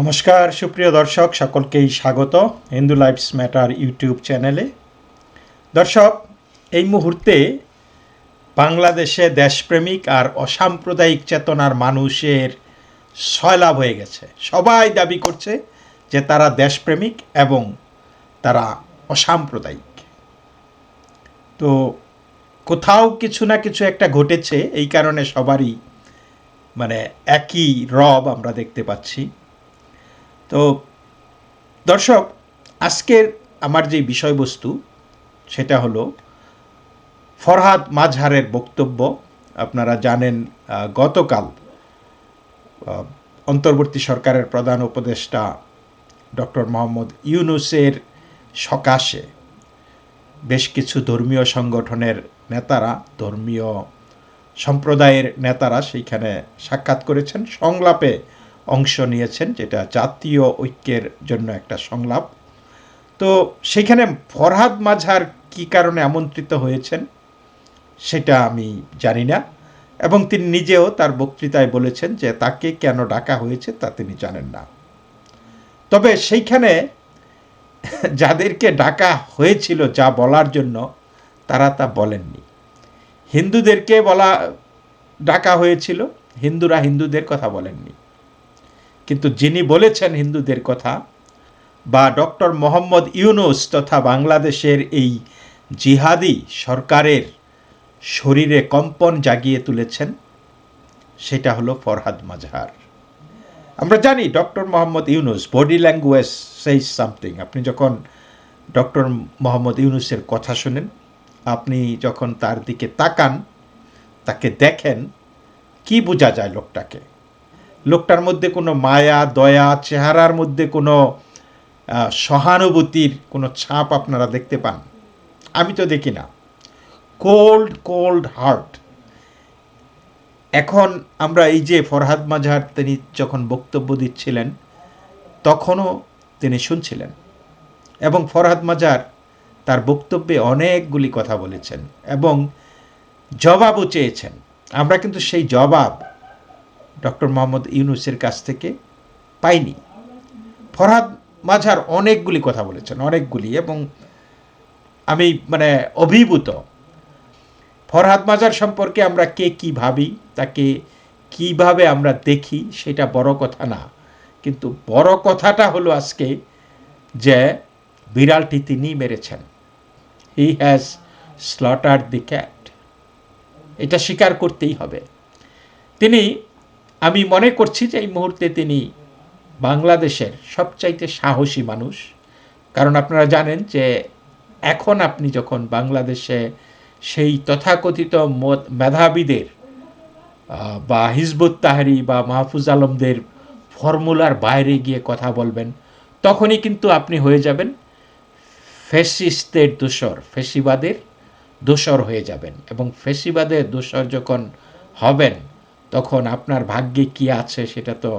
নমস্কার, সুপ্রিয় দর্শক, সকলকেই স্বাগত হিন্দু লাইফস ম্যাটার ইউটিউব চ্যানেলে। দর্শক, এই মুহূর্তে বাংলাদেশে দেশপ্রেমিক আর অসাম্প্রদায়িক চেতনার মানুষের সয়লাভ হয়ে গেছে। সবাই দাবি করছে যে তারা দেশপ্রেমিক এবং তারা অসাম্প্রদায়িক। তো কোথাও কিছু না কিছু একটা ঘটেছে, এই কারণে সবারই মানে একই রব আমরা দেখতে পাচ্ছি। তো দর্শক, আজকের আমার যে বিষয়বস্তু, সেটা হলো ফরহাদ মাঝহারের বক্তব্য। আপনারা জানেন গতকাল অন্তর্বর্তী সরকারের প্রধান উপদেষ্টা ডক্টর মোহাম্মদ ইউনুসের সকাশে বেশ কিছু ধর্মীয় সংগঠনের নেতারা, ধর্মীয় সম্প্রদায়ের নেতারা সেইখানে সাক্ষাৎ করেছেন। সংলাপে অংশ নিয়েছেন, যেটা জাতীয় ঐক্যের জন্য একটা সংলাপ। তো সেখানে ফরহাদ মাঝার কী কারণে আমন্ত্রিত হয়েছেন, সেটা আমি জানি না। এবং তিনি নিজেও তার বক্তৃতায় বলেছেন যে তাকে কেন ডাকা হয়েছে তা তিনি জানেন না। তবে সেইখানে যাদেরকে ডাকা হয়েছিল যা বলার জন্য, তারা তা বলেননি। হিন্দুদেরকে বলা, ডাকা হয়েছিল, হিন্দুরা হিন্দুদের কথা বলেননি। কিন্তু যিনি বলেছেন হিন্দুদের কথা বা ডক্টর মোহাম্মদ ইউনুস তথা বাংলাদেশের এই জিহাদি সরকারের শরীরে কম্পন জাগিয়ে তুলেছেন, সেটা হলো ফরহাদ মাজহার। আমরা জানি doctor Mohammad Yunus, body language সেই সামথিং আপনি যখন ডক্টর মোহাম্মদ ইউনুসের কথা শোনেন, আপনি যখন তার দিকে তাকান, তাকে দেখেন, কি বোঝা যায় লোকটাকে? লোকটার মধ্যে কোনো মায়া, দয়া, চেহারার মধ্যে কোনো সহানুভূতির কোনো ছাপ আপনারা দেখতে পান? আমি তো দেখি না। Cold cold heart. এখন আমরা এই যে ফরহাদ মাঝার তিনি যখন বক্তব্য দিচ্ছিলেন, তখনও তিনি শুনছিলেন। এবং ফরহাদ মাজার তার বক্তব্যে অনেকগুলি কথা বলেছেন এবং জবাবও চেয়েছেন। আমরা কিন্তু সেই জবাব ডক্টর মোহাম্মদ ইউনুসের কাছ থেকে পাইনি। ফরহাদ মাঝার অনেকগুলি কথা বলেছেন, অনেকগুলি এবং আমি মানে অভিভূত। ফরহাদ মাজার সম্পর্কে আমরা কে কি ভাবি, তাকে কীভাবে আমরা দেখি, সেটা বড় কথা না। কিন্তু বড় কথাটা হলো আজকে যে বিড়ালটি তিনি মেরেছেন। He has slaughter the cat এটা স্বীকার করতেই হবে। তিনি আমি মনে করছি যে এই মুহূর্তে তিনি বাংলাদেশের সবচাইতে সাহসী মানুষ। কারণ আপনারা জানেন যে এখন আপনি যখন বাংলাদেশে সেই তথাকথিত মেধাবীদের বা হিজবুত তাহারি বা মাহফুজ আলমদের ফর্মুলার বাইরে গিয়ে কথা বলবেন, তখনই কিন্তু আপনি হয়ে যাবেন ফেসিস্টদের দোসর ফেসিবাদের দোসর হয়ে যাবেন। এবং ফেসিবাদের দোসর যখন হবেন তখন আপনার ভাগ্যে কি আছে সেটা তো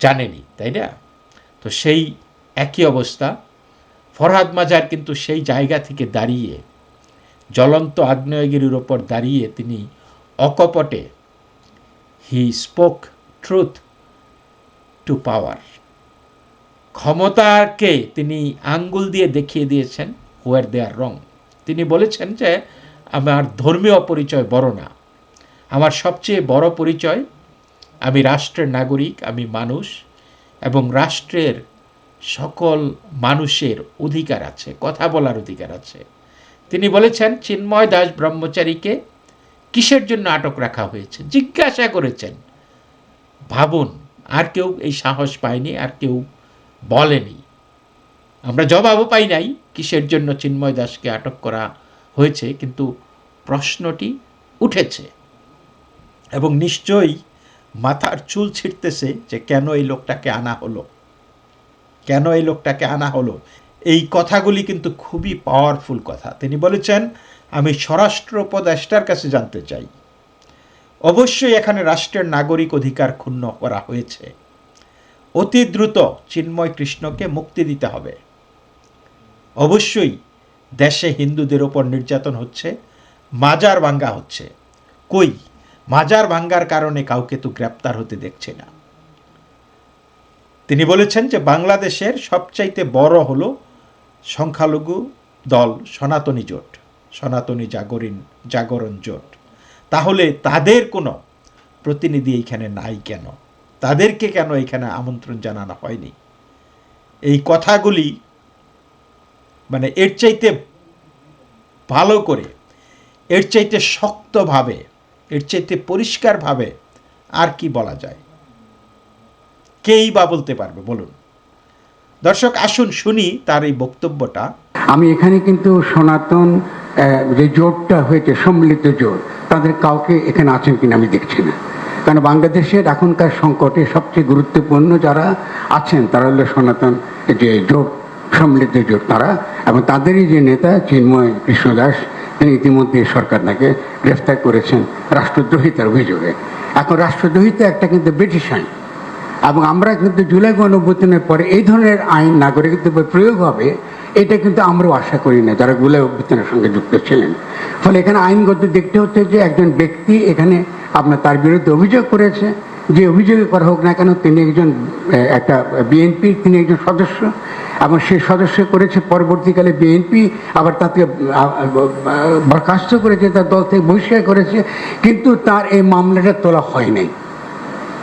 জানেনি, তাই না? তো সেই একই অবস্থা। ফরহাদ মাজার কিন্তু সেই জায়গা থেকে দাঁড়িয়ে, জ্বলন্ত আগ্নেয়গিরির ওপর দাঁড়িয়ে তিনি অকপটে he spoke truth to power ক্ষমতাকে তিনি আঙ্গুল দিয়ে দেখিয়ে দিয়েছেন হোয়ার দে আর রং তিনি বলেছেন যে, আমার ধর্মীয় পরিচয় বড় না। আমার সবচেয়ে বড় পরিচয়, আমি রাষ্ট্রের নাগরিক, আমি মানুষ এবং রাষ্ট্রের সকল মানুষের অধিকার আছে, কথা বলার অধিকার আছে। তিনি বলেছেন, চিন্ময় দাস ব্রহ্মচারীকে কিসের জন্য আটক রাখা হয়েছে? জিজ্ঞাসা করেছেন। ভাবুন, আর কেউ এই সাহস পায়নি, আর কেউ বলেনি। আমরা জবাবও পাই নাই কিসের জন্য চিন্ময় দাসকে আটক করা হয়েছে, কিন্তু প্রশ্নটি উঠেছে। এবং নিশ্চয়ই মাথার চুল ছিঁড়তেছে যে কেন এই লোকটাকে আনা হলো। কেন এই লোকটাকে আনা হলো? এই কথাগুলি কিন্তু খুবই পাওয়ারফুল কথা। তিনি বলেছেন, আমি স্বরাষ্ট্র উপদেষ্টার কাছে জানতে চাই। অবশ্যই এখানে রাষ্ট্রের নাগরিক অধিকার ক্ষুণ্ণ করা হয়েছে। অতি দ্রুত চিন্ময় কৃষ্ণকে মুক্তি দিতে হবে। অবশ্যই দেশে হিন্দুদের ওপর নির্যাতন হচ্ছে, মাজার ভাঙ্গা হচ্ছে। কই মাজার ভাঙ্গার কারণে কাউকে তো গ্রেপ্তার হতে দেখছে না। তিনি বলেছেন যে বাংলাদেশের সবচাইতে বড় হলো সংখ্যালঘু দল সনাতনী জোট, সনাতনী জাগরণ জাগরণ জোট। তাহলে তাদের কোনো প্রতিনিধি এইখানে নাই কেন? তাদেরকে কেন এখানে আমন্ত্রণ জানানো হয়নি? এই কথাগুলি মানে এর চাইতে ভালো করে, এর চাইতে শক্তভাবে এর চাইতে পরিষ্কারভাবে আর কি বলা যায়? কেই বা বলতে পারবে? বলুন। দর্শক, আসুন শুনি তার এই বক্তব্যটা। আমি এখানে কিন্তু সনাতন যে জোটটা হয়েছে, সম্মিলিত জোট, তাদের কাউকে এখানে আছেন কিনা আমি দেখছি না। কারণ বাংলাদেশের এখনকার সংকটে সবচেয়ে গুরুত্বপূর্ণ যারা আছেন, তারা হলো সনাতন যে জোট, সম্মিলিত জোট তারা, এবং তাদেরই যে নেতা, চিন্ময় কৃষ্ণদাস তিনি ইতিমধ্যে সরকার তাকে গ্রেফতার করেছেন রাষ্ট্রদ্রোহিতার অভিযোগে। এখন রাষ্ট্রদ্রোহিতা একটা কিন্তু ব্রিটিশ আইন। এবং আমরা কিন্তু জুলাই গণঅভ্যুত্থানের পরে এই ধরনের আইন নাগরিকত্ব প্রয়োগ হবে, এটা কিন্তু আমরাও আশা করি না, যারা জুলাই অভ্যুত্থানের সঙ্গে যুক্ত ছিলেন। ফলে এখানে আইনগত দেখতে হচ্ছে যে একজন ব্যক্তি এখানে আপনার তার বিরুদ্ধে অভিযোগ করেছে, যে অভিযোগে করা হোক না কেন তিনি একজন একটা বিএনপির তিনি একজন সদস্য। এবং সেই সদস্য করেছে, পরবর্তীকালে বিএনপি আবার তাকে বরখাস্ত করেছে, তার দল থেকে বহিষ্কার করেছে, কিন্তু তার এই মামলাটা তোলা হয় নাই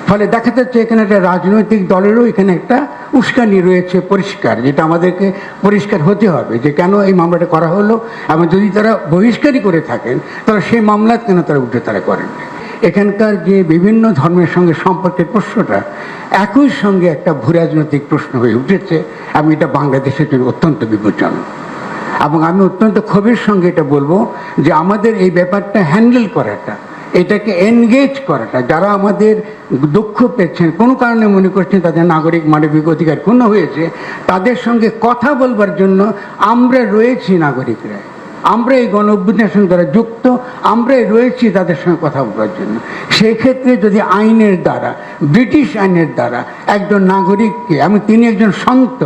ফলে দেখা যাচ্ছে এখানে একটা রাজনৈতিক দলেরও এখানে একটা উস্কানি রয়েছে পরিষ্কার, যেটা আমাদেরকে পরিষ্কার হতে হবে, যে কেন এই মামলাটা করা হলো, এবং যদি তারা বহিষ্কারই করে থাকেন, তাহলে সেই মামলা কেন তারা উঠে তারা করেন? এখানকার যে বিভিন্ন ধর্মের সঙ্গে সম্পর্কের প্রশ্নটা একই সঙ্গে একটা ভূরাজনৈতিক প্রশ্ন হয়ে উঠেছে। আমি এটা বাংলাদেশের জন্য অত্যন্ত বিপজ্জনক। এবং আমি অত্যন্ত ক্ষোভের সঙ্গে এটা বলব যে আমাদের এই ব্যাপারটা হ্যান্ডেল করাটা, এটাকে এনগেজ করাটা, যারা আমাদের দুঃখ পেয়েছেন, কোনো কারণে মনে করছেন তাদের নাগরিক মানবিক অধিকার ক্ষুণ্ণ হয়েছে, তাদের সঙ্গে কথা বলবার জন্য আমরা রয়েছি নাগরিকরা আমরা এই গণ সঙ্গে যারা যুক্ত, আমরাই রয়েছি তাদের সঙ্গে কথা বলার জন্য। সেক্ষেত্রে যদি আইনের দ্বারা, ব্রিটিশ আইনের দ্বারা একজন নাগরিককে, আমি তিনি একজন সন্ত,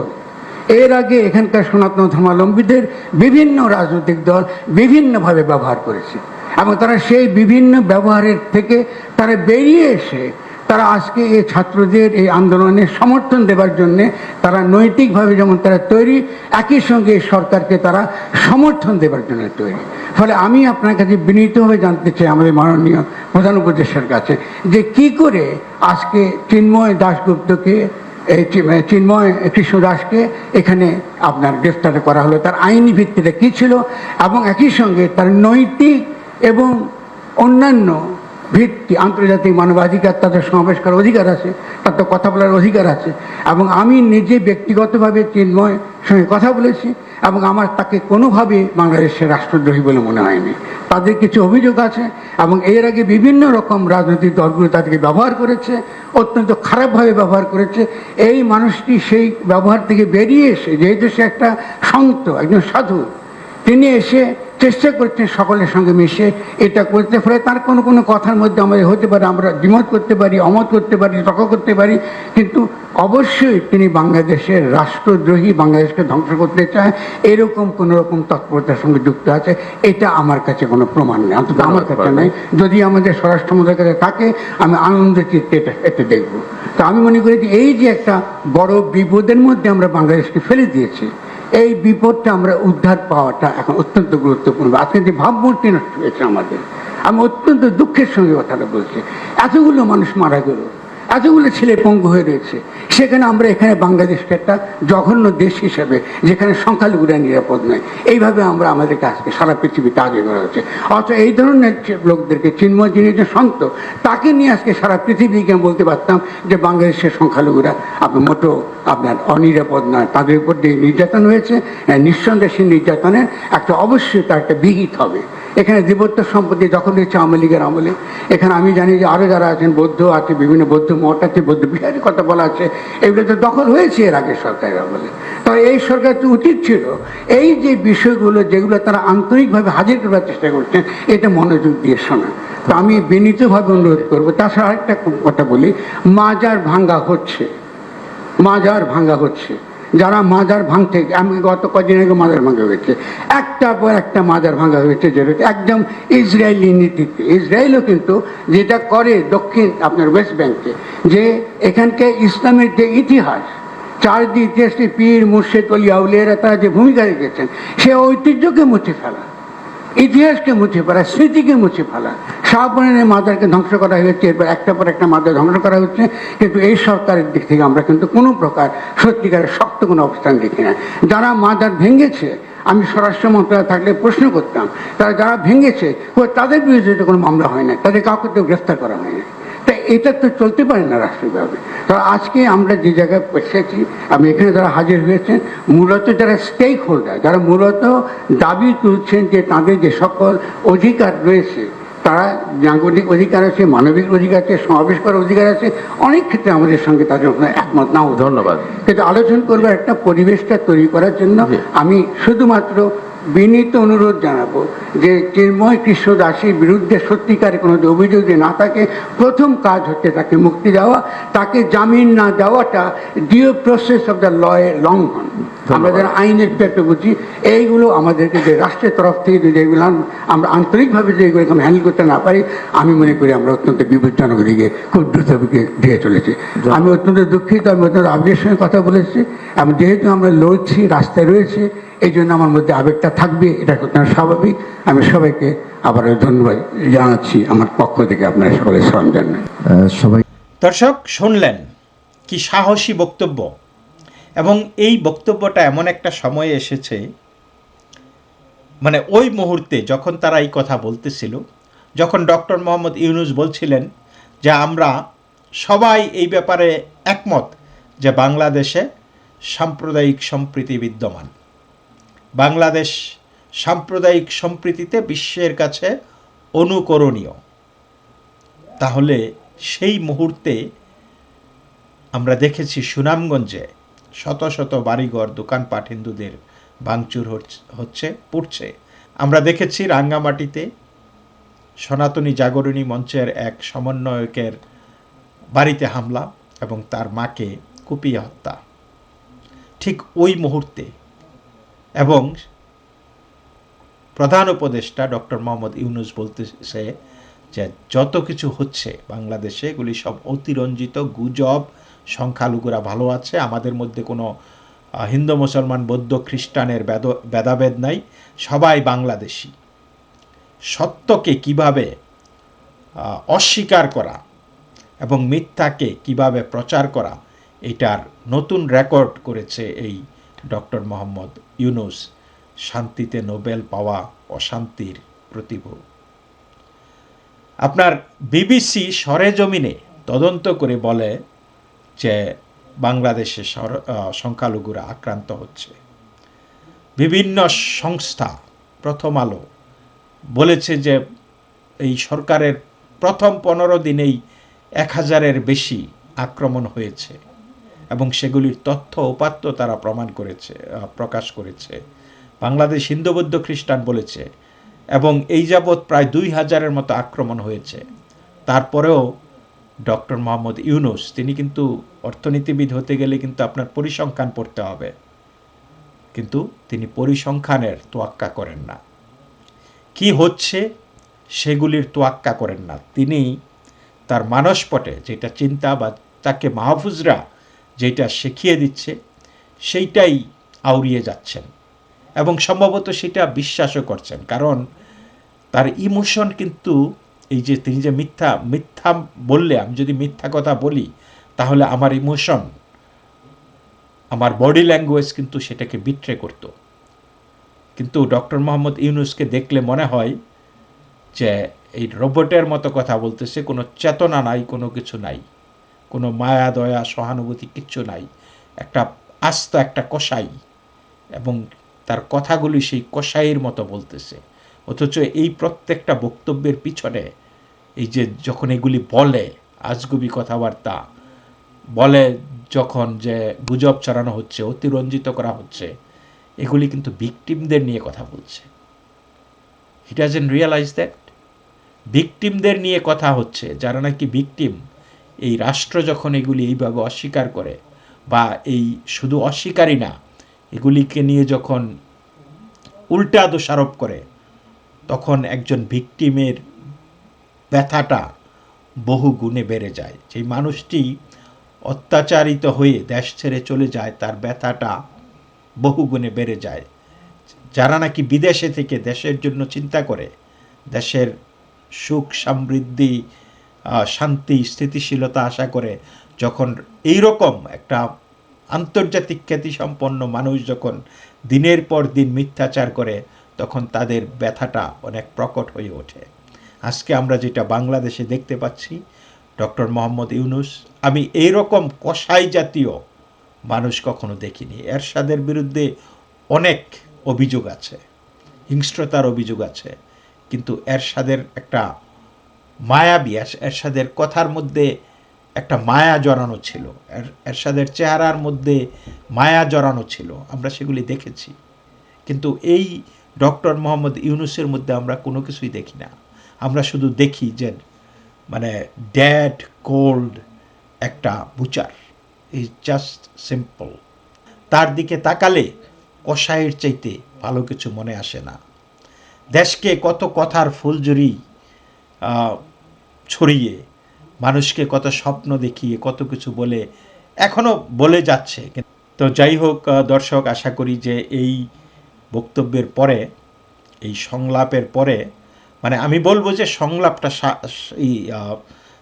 এর আগে এখানকার সনাতন ধর্মাবলম্বীদের বিভিন্ন রাজনৈতিক দল বিভিন্নভাবে ব্যবহার করেছে। এবং তারা সেই বিভিন্ন ব্যবহারের থেকে তারা বেরিয়ে এসে তারা আজকে এই ছাত্রদের এই আন্দোলনের সমর্থন দেবার জন্যে তারা নৈতিকভাবে যেমন তারা তৈরি, একই সঙ্গে সরকারকে তারা সমর্থন দেবার জন্য তৈরি। ফলে আমি আপনার কাছে বিনীতভাবে জানতে চাই আমাদের মাননীয় প্রধান উপদেষ্টার কাছে যে কি করে আজকে চিন্ময় দাশগুপ্তকে চিন্ময় কৃষ্ণ দাসকে এখানে আপনার গ্রেফতার করা হলো, তার আইনি ভিত্তিটা কী ছিল এবং একই সঙ্গে তার নৈতিক এবং অন্যান্য ভিত্তি আন্তর্জাতিক মানবাধিকার তাদের সমাবেশ করার অধিকার আছে, তার তো কথা বলার অধিকার আছে। এবং আমি নিজে ব্যক্তিগতভাবে চিন্ময় সঙ্গে কথা বলেছি এবং আমার তাকে কোনোভাবে বাংলাদেশের রাষ্ট্রদ্রোহী বলে মনে হয়নি। তাদের কিছু অভিযোগ আছে এবং এর আগে বিভিন্ন রকম রাজনৈতিক দলগুলো তাদেরকে ব্যবহার করেছে, অত্যন্ত খারাপভাবে ব্যবহার করেছে। এই মানুষটি সেই ব্যবহার থেকে বেরিয়ে এসে, যেহেতু সে একটা সন্ত, একজন সাধু, তিনি এসে চেষ্টা করছেন সকলের সঙ্গে মিশে এটা করতে ফলে তার কোনো কোনো কথার মধ্যে আমাদের হতে পারে আমরা দ্বিমত করতে পারি অমত করতে পারি তর্ক করতে পারি কিন্তু অবশ্যই তিনি বাংলাদেশের রাষ্ট্রদ্রোহী বাংলাদেশকে ধ্বংস করতে চায় এরকম কোনো রকম তৎপরতার সঙ্গে যুক্ত আছে এটা আমার কাছে কোনো প্রমাণ নেই অন্তত আমার কাছে নেই। যদি আমাদের স্বরাষ্ট্রমন্ত্রীর কাছে থাকে আমি আনন্দ চিত্তে এটা এতে দেখব। তো আমি মনে করি যে এই যে একটা বড় বিপদের মধ্যে আমরা বাংলাদেশকে ফেলে দিয়েছি এই বিপদটা আমরা উদ্ধার পাওয়াটা এখন অত্যন্ত গুরুত্বপূর্ণ। আজকে যে ভাবমূর্তি নষ্ট হয়েছে আমাদের, আমি অত্যন্ত দুঃখের সঙ্গে কথাটা বলছি। এতগুলো মানুষ মারা গেল। এতগুলো ছেলে পঙ্গু হয়ে রয়েছে। সেখানে আমরা এখানে বাংলাদেশকে একটা জঘন্য দেশ হিসেবে যেখানে সংখ্যালঘুরা নিরাপদ নয়। এইভাবে আমরা আমাদের কাছকে সারা পৃথিবীতে আগে করা হচ্ছে। অথচ এই ধরনের লোকদেরকে চিন্ময় যিনি যে সন্ত তাকে নিয়ে আজকে সারা পৃথিবীকে বলতে পারতাম যে বাংলাদেশের সংখ্যালঘুরা আপনার মোটো আপনার অনিরাপদ নয়। তাদের উপর যে নির্যাতন হয়েছে। হ্যাঁ, নিঃসন্দেহে নির্যাতনের একটা অবশ্যই তার একটা বিহিত হবে। এখানে দেবত্ব সম্পত্তি যখন হয়েছে আওয়ামী লীগের আমলে, এখানে আমি জানি যে আরও যারা আছেন, বৌদ্ধ আছে, বিভিন্ন বৌদ্ধ মঠ আছে, বৌদ্ধ বিহারের কথা বলা আছে, এগুলো তো দখল হয়েছে এর আগে সরকারের আমলে। তবে এই সরকার তো উচিত ছিল, এই যে বিষয়গুলো যেগুলো তারা আন্তরিকভাবে হাজির করার চেষ্টা করছেন, এটা মনোযোগ দিয়ে শোনা। তো আমি বিনীতভাবে অনুরোধ করব, তাছাড়া আরেকটা কথা বলি, মাজার ভাঙ্গা হচ্ছে, মাজার ভাঙ্গা হচ্ছে। যারা মাজার ভাঙতে, আমি গত কদিন আগে মাজার ভাঙা হয়েছে। একটার পর একটা মাজার ভাঙা হয়েছে যেটা একদম ইসরায়েলি নীতিতে। ইসরায়েলও কিন্তু যেটা করে দক্ষিণ, আপনার ওয়েস্ট ব্যাংকে, যে এখানকে ইসলামের যে ইতিহাস, চারদিক দেশটি পীর মুর্শেদ অলিয়া আউলিয়ারা তারা যে ভূমিকা রেখেছেন, সে ঐতিহ্যকে মুছে ফেলা। ইতিহাসকে মুছে ফেলা, স্মৃতিকে মুছে ফেলা। শাহপুরানের মাদারকে ধ্বংস করা হয়েছে, এরপর একটা পর একটা মাদার ধ্বংস করা হচ্ছে। কিন্তু এই সরকারের দিক থেকে আমরা কিন্তু কোনো প্রকার সত্যিকারের শক্ত কোনো অবস্থান দেখি না। যারা মাদার ভেঙেছে, আমি স্বরাষ্ট্র মন্ত্রণালয় থাকলে প্রশ্ন করতাম, তারা যারা ভেঙেছে, তাদের বিরুদ্ধে কোনো মামলা হয় না, তাদের কাউকে গ্রেফতার করা হয় না। এটা তো চলতে পারে না রাষ্ট্রীয়ভাবে। তো আজকে আমরা যে জায়গায় এসেছি আমি এখানে যারা হাজির হয়েছেন মূলত যারা স্টেক হোল্ডার যারা মূলত দাবি তুলছেন যে তাদের যে সকল অধিকার রয়েছে তারা নাগরিক অধিকার আছে মানবিক অধিকার আছে সমাবেশ করার অধিকার আছে অনেক ক্ষেত্রে আমাদের সঙ্গে তাদের একমত নাও ধন্যবাদ। কিন্তু আলোচনা করব একটা পরিবেশটা তৈরি করার জন্য আমি শুধুমাত্র বিনীত অনুরোধ জানাব যে চিন্ময় কৃষ্ণ দাসের বিরুদ্ধে সত্যিকারে কোনো অভিযোগ যদি না থাকে প্রথম কাজ হচ্ছে তাকে মুক্তি দেওয়া। তাকে জামিন না দেওয়াটা ডিও প্রসেস অফ দ্য লয়ের লঙ্ঘন। আমরা যারা আইনের পেটে বুঝি এইগুলো আমাদেরকে যে রাষ্ট্রের তরফ থেকে যদি এগুলো আমরা আন্তরিকভাবে যদি এগুলো হ্যান্ডেল করতে না পারি আমি মনে করি আমরা অত্যন্ত বিপজ্জনক দিকে খুব দ্রুত দিয়ে চলেছি। আমি অত্যন্ত দুঃখিত আমি অত্যন্ত আবেগের সঙ্গে কথা বলেছি। এবং যেহেতু আমরা লড়ছি রাস্তায় রয়েছে এই জন্য আমার মধ্যে আবেগটা থাকবে এটা অত্যন্ত স্বাভাবিক। আমি সবাইকে আবার ধন্যবাদ জানাচ্ছি আমার পক্ষ থেকে আপনারা সকলে সালাম জানাই সবাই দর্শক শুনলেন কি সাহসী বক্তব্য। এবং এই বক্তব্যটা এমন একটা সময়ে এসেছে মানে ওই মুহূর্তে যখন তারা এই কথা বলতেছিল যখন ডক্টর মোহাম্মদ ইউনুস বলছিলেন যে আমরা সবাই এই ব্যাপারে একমত যে বাংলাদেশে সাম্প্রদায়িক সম্প্রীতি বিদ্যমান। বাংলাদেশ সাম্প্রদায়িক সম্প্রীতিতে বিশ্বের কাছে অনুকরণীয়। তাহলে সেই মুহূর্তে আমরা দেখেছি সুনামগঞ্জে শত শত বাড়িঘর, দোকানপাট হিন্দুদের ভাঙচুর হচ্ছে- পুড়ছে। আমরা দেখেছি রাঙ্গামাটিতে সনাতনী জাগরণী মঞ্চের এক সমন্বয়কের বাড়িতে হামলা এবং তার মাকে কুপিয়ে হত্যা। ঠিক ওই মুহূর্তে এবং প্রধান উপদেষ্টা ডক্টর মোহাম্মদ ইউনুস বলতেছে যে যত কিছু হচ্ছে বাংলাদেশে, এগুলি সব অতিরঞ্জিত, গুজব, সংখ্যালঘুরা ভালো আছে, আমাদের মধ্যে কোনো হিন্দু, মুসলমান, বৌদ্ধ, খ্রিস্টানের বেদ- ভেদাভেদ নাই, সবাই বাংলাদেশি। সত্যকে কীভাবে অস্বীকার করা এবং মিথ্যাকে কীভাবে প্রচার করা, এটার নতুন রেকর্ড করেছে এই ডক্টর মোহাম্মদ ইউনুস শান্তিতে নোবেল পাওয়া অশান্তির প্রতিভূ। আপনার বিবিসি সরেজমিনে তদন্ত করে বলে যে বাংলাদেশে সংখ্যালঘুরা আক্রান্ত হচ্ছে। বিভিন্ন সংস্থা প্রথম আলো বলেছে যে এই সরকারের প্রথম পনেরো দিনেই এক হাজারের বেশি আক্রমণ হয়েছে। এবং সেগুলির তথ্য উপাত্ত তারা প্রমাণ করেছে প্রকাশ করেছে। বাংলাদেশ হিন্দু বৌদ্ধ খ্রিস্টান বলেছে, এবং এই যাবৎ প্রায় দুই হাজারের মতো আক্রমণ হয়েছে। তারপরেও ডক্টর মোহাম্মদ ইউনুস, তিনি কিন্তু অর্থনীতিবিদ হতে গেলে কিন্তু আপনার পরিসংখ্যান পড়তে হবে। কিন্তু তিনি পরিসংখ্যানের তোয়াক্কা করেন না। কি হচ্ছে সেগুলির তোয়াক্কা করেন না। তিনি তার মানসপটে যেটা চিন্তা বা তাকে মাহফুজরা যেটা শিখিয়ে দিচ্ছে, সেইটাই আউড়িয়ে যাচ্ছেন। এবং সম্ভবত সেটা বিশ্বাসও করছেন। কারণ তার ইমোশন কিন্তু এই যে তিনি যে মিথ্যা মিথ্যা বললে, আমি যদি মিথ্যা কথা বলি, তাহলে আমার ইমোশন, আমার বডি ল্যাঙ্গুয়েজ কিন্তু সেটাকে বিট্রে করতো। কিন্তু ডক্টর মোহাম্মদ ইউনুসকে দেখলে মনে হয় যে এই রোবটের মতো কথা বলতেছে, কোনো চেতনা নাই, কোনো কিছু নাই। কোনো মায়া, দয়া, সহানুভূতি কিচ্ছু নাই। একটা আস্ত, একটা কষাই এবং তার কথাগুলি সেই কষাইয়ের মতো বলতেছে। অথচ এই প্রত্যেকটা বক্তব্যের পিছনে এই যে যখন এগুলি বলে, আজগুবি কথাবার্তা, বলে যখন যে গুজব ছড়ানো হচ্ছে, অতিরঞ্জিত করা হচ্ছে, এগুলি কিন্তু ভিকটিমদের নিয়ে কথা বলছে। হি ডাজেন রিয়েলাইজ দ্যাট ভিকটিমদের নিয়ে কথা হচ্ছে, যারা নাকি ভিকটিম। এই রাষ্ট্র যখন এগুলি এইভাবে অস্বীকার করে, বা এই শুধু অস্বীকারই না, এগুলিকে নিয়ে যখন উল্টা দোষারোপ করে, তখন একজন ভিকটিমের ব্যথাটা বহু গুণে বেড়ে যায়। যেই মানুষটি অত্যাচারিত হয়ে দেশ ছেড়ে চলে যায়, তার ব্যথাটা বহু গুণে বেড়ে যায়। যারা নাকি বিদেশে থেকে দেশের জন্য চিন্তা করে, দেশের সুখ সমৃদ্ধি শান্তি, স্থিতিশীলতা আশা করে যখন এই রকম একটা আন্তর্জাতিক খ্যাতিসম্পন্ন মানুষ যখন দিনের পর দিন মিথ্যাচার করে, তখন তাদের ব্যথাটা অনেক প্রকট হয়ে ওঠে। আজকে আমরা যেটা বাংলাদেশে দেখতে পাচ্ছি, ডক্টর মোহাম্মদ ইউনুস, আমি এই রকম কসাই জাতীয় মানুষ কখনো দেখিনি। এরশাদের বিরুদ্ধে অনেক অভিযোগ আছে, হিংস্রতার অভিযোগ আছে, কিন্তু এরশাদের একটা মায়াবী এর- এরশাদের কথার মধ্যে একটা মায়া জড়ানো ছিল। এর- এরশাদের চেহারার মধ্যে মায়া জড়ানো ছিল। আমরা সেগুলি দেখেছি। কিন্তু এই ডক্টর মোহাম্মদ ইউনুসের মধ্যে আমরা কোনো কিছুই দেখি না। আমরা শুধু দেখি যে মানে ড্যাড কোল্ড একটা বুচার। ইজ জাস্ট সিম্পল তার দিকে তাকালে কষাইয়ের চাইতে ভালো কিছু মনে আসে না। দেশকে কত কথার ফুলঝুরি আহ, ছড়িয়ে, মানুষকে কত স্বপ্ন দেখিয়ে, কত কিছু বলে, এখনও বলে যাচ্ছে। তো যাই হোক দর্শক, আশা করি যে এই বক্তব্যের পরে, এই সংলাপের পরে মানে আমি বলব যে সংলাপটা এই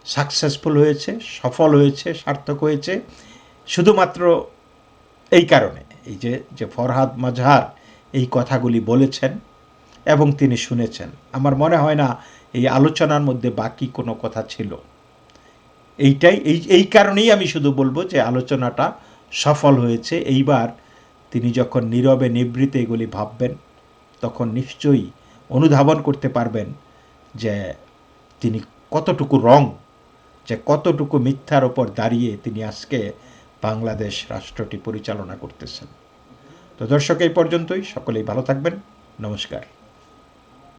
সাকসেসফুল হয়েছে, সফল হয়েছে, সার্থক হয়েছে, শুধুমাত্র এই কারণে। এই যে যে ফরহাদ মাজহার এই কথাগুলি বলেছেন এবং তিনি শুনেছেন। আমার মনে হয় না এই আলোচনার মধ্যে বাকি কোনো কথা ছিল। এইটাই, এই এই কারণেই আমি শুধু বলব যে আলোচনাটা সফল হয়েছে। এইবার তিনি যখন নীরবে নিবৃতে এগুলি ভাববেন, তখন নিশ্চয়ই অনুধাবন করতে পারবেন যে তিনি কতটুকু রং, যে কতটুকু মিথ্যার ওপর দাঁড়িয়ে তিনি আজকে বাংলাদেশ রাষ্ট্রটি পরিচালনা করতেছেন। তো দর্শক, এই পর্যন্তই। সকলেই ভালো থাকবেন। নমস্কার।